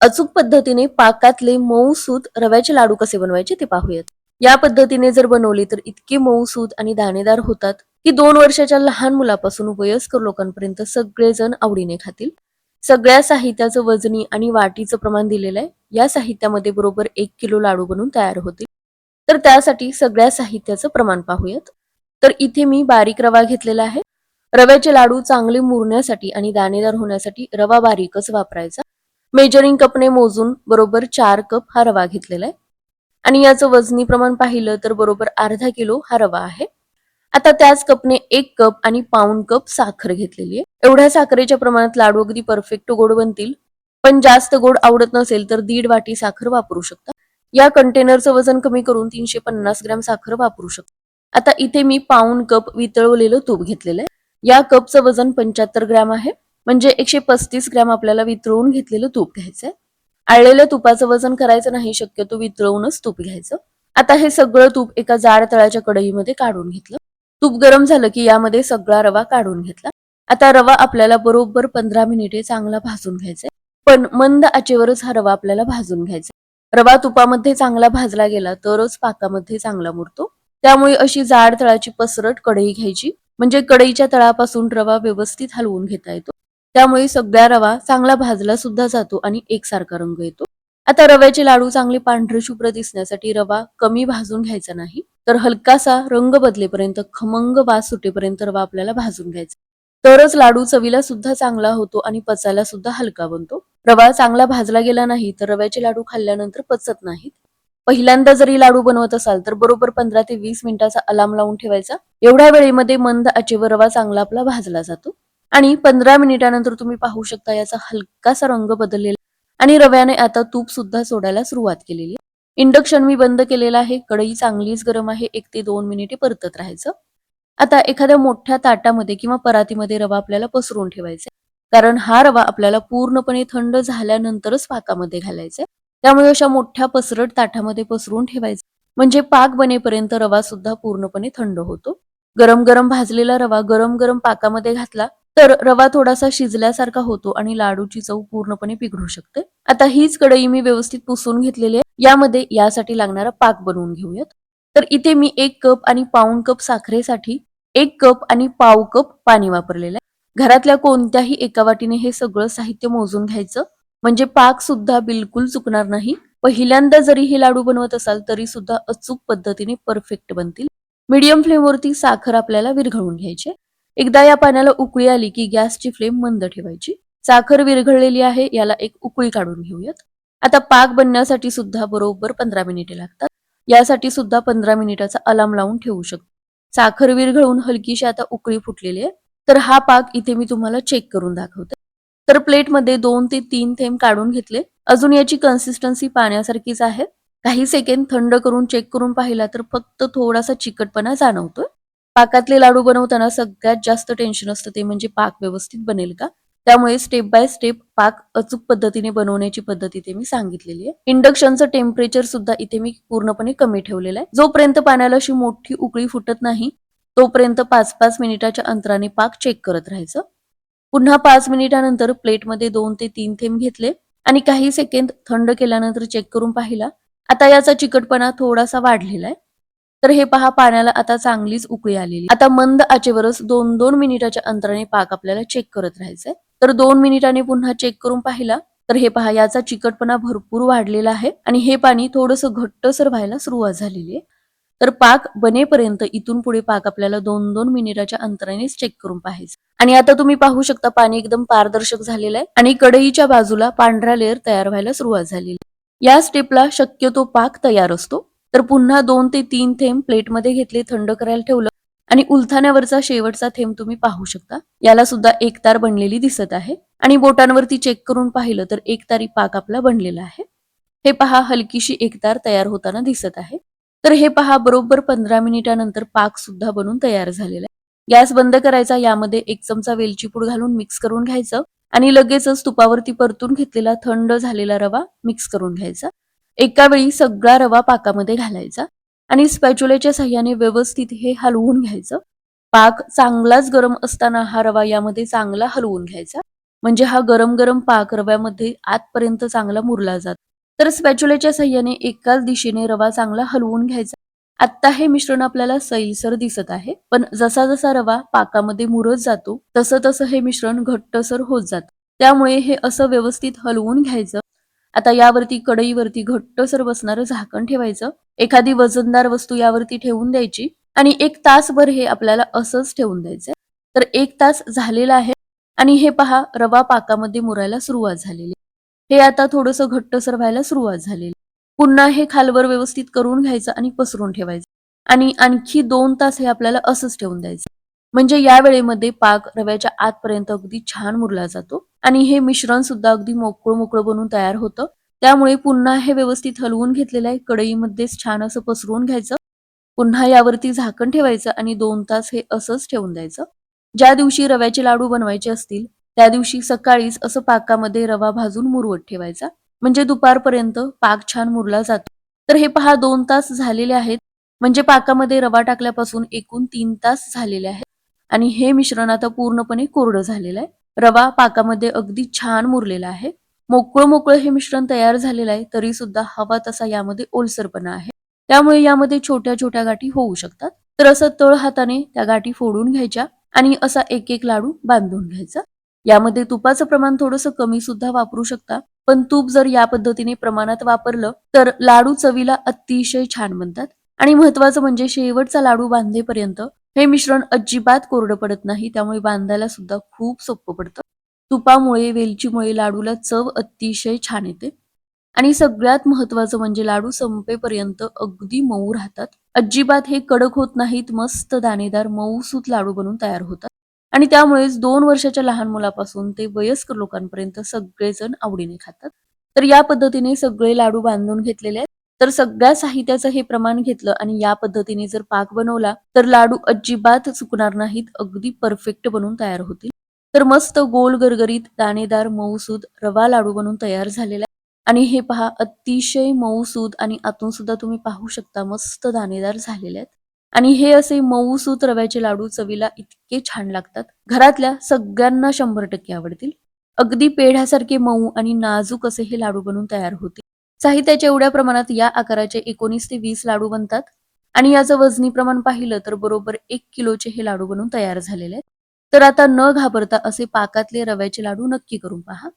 अचूक पद्धतीने पाकातले मऊसूत रव्याचे लाडू कसे बनवायचे ते पाहूयात. या पद्धतीने जर बनवले तर इतके मऊसूत आणि दाणेदार होतात की दोन वर्षाच्या लहान मुलापासून वयस्कर लोकांपर्यंत सगळेजण आवडीने खातील. सगळ्या साहित्याचं वजनी आणि वाटीचं प्रमाण दिलेलं आहे. या साहित्यामध्ये बरोबर एक किलो लाडू बनवून तयार होतील. तर त्यासाठी सगळ्या साहित्याचं प्रमाण पाहूयात. तर इथे मी बारीक रवा घेतलेला आहे. रव्याचे लाडू चांगले मुरण्यासाठी आणि दाणेदार होण्यासाठी रवा बारीकच वापरायचा. मेजरिंग कपने मोजून बरोबर चार कप हा रवा घेतलेला आहे. आणि याचं वजनी प्रमाण पाहिलं तर बरोबर अर्धा किलो हा रवा आहे. आता त्याच कपने एक कप आणि पाऊन कप साखर घेतलेली आहे. एवढ्या साखरेच्या प्रमाणात लाडू अगदी परफेक्ट गोड बनतील. पण जास्त गोड आवडत नसेल तर दीड वाटी साखर वापरू शकता. या कंटेनरचं वजन कमी करून तीनशे पन्नास ग्रॅम साखर वापरू शकता. आता इथे मी पाऊन कप वितळवलेलं तूप घेतलेलं आहे. या कपचं वजन पंच्याहत्तर ग्रॅम आहे. म्हणजे एकशे पस्तीस ग्रॅम आपल्याला वितळवून घेतलेलं तूप घ्यायचंय. आळलेल्या तुपाचं वजन करायचं नाही शक्यतो वितळवूनच तूप घ्यायचं. आता हे सगळं तूप एका जाड तळाच्या कढईमध्ये काढून घेतलं. तूप गरम झालं की यामध्ये सगळा रवा काढून घेतला. आता रवा आपल्याला बरोबर पंधरा मिनिटे चांगला भाजून घ्यायचा पण मंद आचेवरच हा रवा आपल्याला भाजून घ्यायचा रवा तुपामध्ये चांगला भाजला गेला तरच पाकामध्ये चांगला मुरतो. त्यामुळे अशी जाड तळाची पसरट कढई घ्यायची. म्हणजे कढईच्या तळापासून रवा व्यवस्थित हलवून घेता येतो. त्यामुळे सगळा रवा चांगला भाजला सुद्धा जातो आणि एकसारखा रंग येतो. आता रव्याचे लाडू चांगले पांढरे शुभ्र दिसण्यासाठी रवा कमी भाजून घ्यायचा नाही तर हलकासा रंग बदलेपर्यंत खमंग वास सुटेपर्यंत रवा आपल्याला भाजून घ्यायचा. तरच लाडू चवीला सुद्धा चांगला होतो आणि पचायला सुद्धा हलका बनतो. रवा चांगला भाजला गेला नाही तर रव्याचे लाडू खाल्ल्यानंतर पचत नाहीत. पहिल्यांदा जरी लाडू बनवत असाल तर बरोबर पंधरा ते वीस मिनिटाचा अलार्म लावून ठेवायचा. एवढ्या वेळेमध्ये मंद आचेवर रवा चांगला आपला भाजला जातो. आणि पंधरा मिनिटानंतर तुम्ही पाहू शकता याचा हलकासा रंग बदललेला आणि रव्याने आता तूप सुद्धा सोडायला सुरुवात केलेली आहे. इंडक्शन मी बंद केलेला आहे. कढई चांगलीच गरम आहे. एक ते दोन मिनिटे परतत राहायचं. आता एखाद्या मोठ्या ताटामध्ये किंवा परातीमध्ये रवा आपल्याला पसरून ठेवायचा कारण हा रवा आपल्याला पूर्णपणे थंड झाल्यानंतरच पाकामध्ये घालायचा त्यामुळे अशा मोठ्या पसरट ताटामध्ये पसरून ठेवायचा म्हणजे पाक बनेपर्यंत रवा सुद्धा पूर्णपणे थंड होतो. गरम गरम भाजलेला रवा गरम गरम पाकामध्ये घातला तर रवा थोडासा शिजल्यासारखा होतो आणि लाडूची चव पूर्णपणे पिघळू शकते. आता हीच कढई मी व्यवस्थित पुसून घेतलेली आहे. यामध्ये यासाठी लागणारा पाक बनवून घेऊयात. तर इथे मी एक कप आणि पाऊन कप साखरेसाठी एक कप आणि पाव कप पाणी वापरलेलं आहे. घरातल्या कोणत्याही एका वाटीने हे सगळं साहित्य मोजून घ्यायचं. म्हणजे पाक सुद्धा बिलकुल चुकणार नाही. पहिल्यांदा जरी हे लाडू बनवत असाल तरी सुद्धा अचूक पद्धतीने परफेक्ट बनतील. मीडियम फ्लेमवरती साखर आपल्याला विरघळून घ्यायची एकदा या पाण्याला उकळी आली की गॅसची फ्लेम मंद ठेवायची. साखर विरघळलेली आहे याला एक उकळी काढून घेऊयात. आता पाक बनण्यासाठी सुद्धा बरोबर पंधरा मिनिटे लागतात. यासाठी सुद्धा पंधरा मिनिटाचा अलार्म लावून ठेवू शकतो. साखर विरघळून हलकीशी आता उकळी फुटलेली आहे. तर हा पाक इथे मी तुम्हाला चेक करून दाखवते. तर प्लेटमध्ये दोन ते तीन थेंब काढून घेतले. अजून याची कन्सिस्टन्सी पाण्यासारखीच आहे. काही सेकंड थंड करून चेक करून पाहिला तर फक्त थोडासा चिकटपणा जाणवतोय. पाकातले लाडू बनवताना सगळ्यात जास्त टेन्शन असतं ते म्हणजे पाक व्यवस्थित बनेल का? त्यामुळे स्टेप बाय स्टेप पाक अचूक पद्धतीने बनवण्याची पद्धत इथे मी सांगितलेली आहे. इंडक्शनचं टेम्परेचर सुद्धा इथे मी पूर्णपणे कमी ठेवलेलं आहे. जोपर्यंत पाण्याला अशी मोठी उकळी फुटत नाही तोपर्यंत पाच पाच मिनिटाच्या अंतराने पाक चेक करत राहायचं. पुन्हा पाच मिनिटानंतर प्लेटमध्ये दोन ते तीन थेंब घेतले आणि काही सेकंद थंड केल्यानंतर चेक करून पाहिला. आता याचा चिकटपणा थोडासा वाढलेला आहे. तर हे पहा पाण्याला आता चांगलीच उकळी आलेली. आता मंद आचेवरच दोन दोन मिनिटाच्या अंतराने पाक आपल्याला चेक करत राहायचंय. तर दोन मिनिटांनी पुन्हा चेक करून पाहिला तर हे पहा याचा चिकटपणा भरपूर वाढलेला आहे आणि हे पाणी थोडस घट्टसर व्हायला सुरुवात झालेली आहे. तर पाक बनेपर्यंत इथून पुढे पाक आपल्याला दोन दोन मिनिटाच्या अंतरानेच चेक करून पाहायचं. आणि आता तुम्ही पाहू शकता पाणी एकदम पारदर्शक झालेलं आहे आणि कढईच्या बाजूला पांढरा लेअर तयार व्हायला सुरुवात झालेली या स्टेपला शक्यतो पाक तयार असतो. तर पुन्हा दोन ते तीन थेंब प्लेटमध्ये घेतले थंड करायला ठेवलं आणि उलथाण्यावरचा शेवटचा थेंब तुम्ही पाहू शकता. याला सुद्धा एक तार बनलेली दिसत आहे आणि बोटांवरती चेक करून पाहिलं तर एक तारी पाक आपला बनलेला आहे. हे पहा हलकीशी एकतार तयार होताना दिसत आहे. तर हे पहा बरोबर पंधरा मिनिटानंतर पाक सुद्धा बनून तयार झालेला आहे. गॅस बंद करायचा यामध्ये एक चमचा वेलची पूड घालून मिक्स करून घ्यायचं आणि लगेचच तुपावरती परतून घेतलेला थंड झालेला रवा मिक्स करून घ्यायचा. एका वेळी सगळा रवा पाकामध्ये घालायचा आणि स्पॅच्युलेच्या सहाय्याने व्यवस्थित हे हलवून घ्यायचं. पाक चांगलाच गरम असताना हा रवा यामध्ये चांगला हलवून घ्यायचा. म्हणजे हा गरम गरम पाक रव्यामध्ये आतपर्यंत चांगला मुरला जातो. तर स्पॅच्युलेच्या सहाय्याने एकाच दिशेने रवा चांगला हलवून घ्यायचा. आता हे मिश्रण आपल्याला सैलसर दिसत आहे. पण जसा जसा रवा पाकामध्ये मुरत जातो तसं तसं हे मिश्रण घट्टसर होत जातं. त्यामुळे हे असं व्यवस्थित हलवून घ्यायचं. आता यावरती कढईवरती घट्टसर बसणारं झाकण ठेवायचं. एखादी वजनदार वस्तू यावरती ठेवून द्यायची आणि एक तासभर हे आपल्याला असंच ठेवून द्यायचंय. तर एक तास झालेला आहे आणि हे पहा रवा पाकामध्ये मुरायला सुरुवात झालेली. हे आता थोडंसं घट्टसर व्हायला सुरुवात झालेली. पुन्हा हे खालवर व्यवस्थित करून घ्यायचं आणि पसरून ठेवायचं. आणि आणखी दोन तास हे आपल्याला असंच ठेवून द्यायचं. म्हणजे या वेळेमध्ये पाक रव्याच्या आतपर्यंत अगदी छान मुरला जातो. आणि हे मिश्रण सुद्धा अगदी मोकळं मोकळं बनून तयार होतं. त्यामुळे पुन्हा हे व्यवस्थित हलवून घेतलेलं आहे. कढईमध्येच छान असं पसरवून घ्यायचं. पुन्हा यावरती झाकण ठेवायचं आणि दोन तास हे असंच ठेवून द्यायचं. ज्या दिवशी रव्याचे लाडू बनवायचे असतील त्या दिवशी सकाळीच असं पाकामध्ये रवा भाजून मुरवत ठेवायचा. म्हणजे दुपारपर्यंत पाक छान मुरला जातो. तर हे पहा दोन तास झालेले आहेत. म्हणजे पाकामध्ये रवा टाकल्यापासून एकूण तीन तास झालेले आहेत. आणि हे मिश्रण आता पूर्णपणे कोरडं झालेलं आहे. रवा पाकामध्ये अगदी छान मुरलेला आहे. मोकळं मोकळं हे मिश्रण तयार झालेलं आहे तरी सुद्धा हवा तसा यामध्ये ओलसरपणा आहे. त्यामुळे यामध्ये छोट्या छोट्या गाठी होऊ शकतात. तर असं तळ हाताने त्या गाठी फोडून घ्यायच्या आणि असा एक एक लाडू बांधून घ्यायचा. यामध्ये तुपाचं प्रमाण थोडंसं कमी सुद्धा वापरू शकता पण तूप जर या पद्धतीने प्रमाणात वापरलं तर लाडू चवीला अतिशय छान बनतात. आणि महत्वाचं म्हणजे शेवटचा लाडू बांधेपर्यंत हे मिश्रण अजिबात कोरडं पडत नाही त्यामुळे बांधायला सुद्धा खूप सोपं पडतं. तुपामुळे वेलचीमुळे लाडूला चव अतिशय छान येते. आणि सगळ्यात महत्वाचं म्हणजे लाडू संपेपर्यंत अगदी मऊ राहतात. अजिबात हे कडक होत नाहीत मस्त दाणेदार मऊसूत लाडू बनून तयार होतात. आणि त्यामुळेच दोन वर्षाच्या लहान मुलापासून ते वयस्कर लोकांपर्यंत सगळेजण आवडीने खातात. तर या पद्धतीने सगळे लाडू बांधून घेतलेले आहेत. तर सगळ्या साहित्याचं हे प्रमाण घेतलं आणि या पद्धतीने जर पाक बनवला तर लाडू अजिबात चुकणार नाहीत अगदी परफेक्ट बनून तयार होतील. तर मस्त गोल गरगरीत दाणेदार मऊसूद रवा लाडू बनून तयार झालेला आणि हे पहा अतिशय मऊसूद आणि आतून सुद्धा तुम्ही पाहू शकता मस्त दाणेदार झालेले आहेत. आणि हे असे मऊसूत रव्याचे लाडू चवीला इतके छान लागतात. घरातल्या सगळ्यांना शंभर टक्के आवडतील. अगदी पेढ्यासारखे मऊ आणि नाजूक असे हे लाडू बनून तयार होतील. साहित्याच्या एवढ्या प्रमाणात या आकाराचे एकोणीस ते वीस लाडू बनतात. आणि याचं वजनी प्रमाण पाहिलं तर बरोबर एक किलोचे हे लाडू बनून तयार झालेले आहेत. तर आता न घाबरता असे पाकातले रव्याचे लाडू नक्की करून पहा.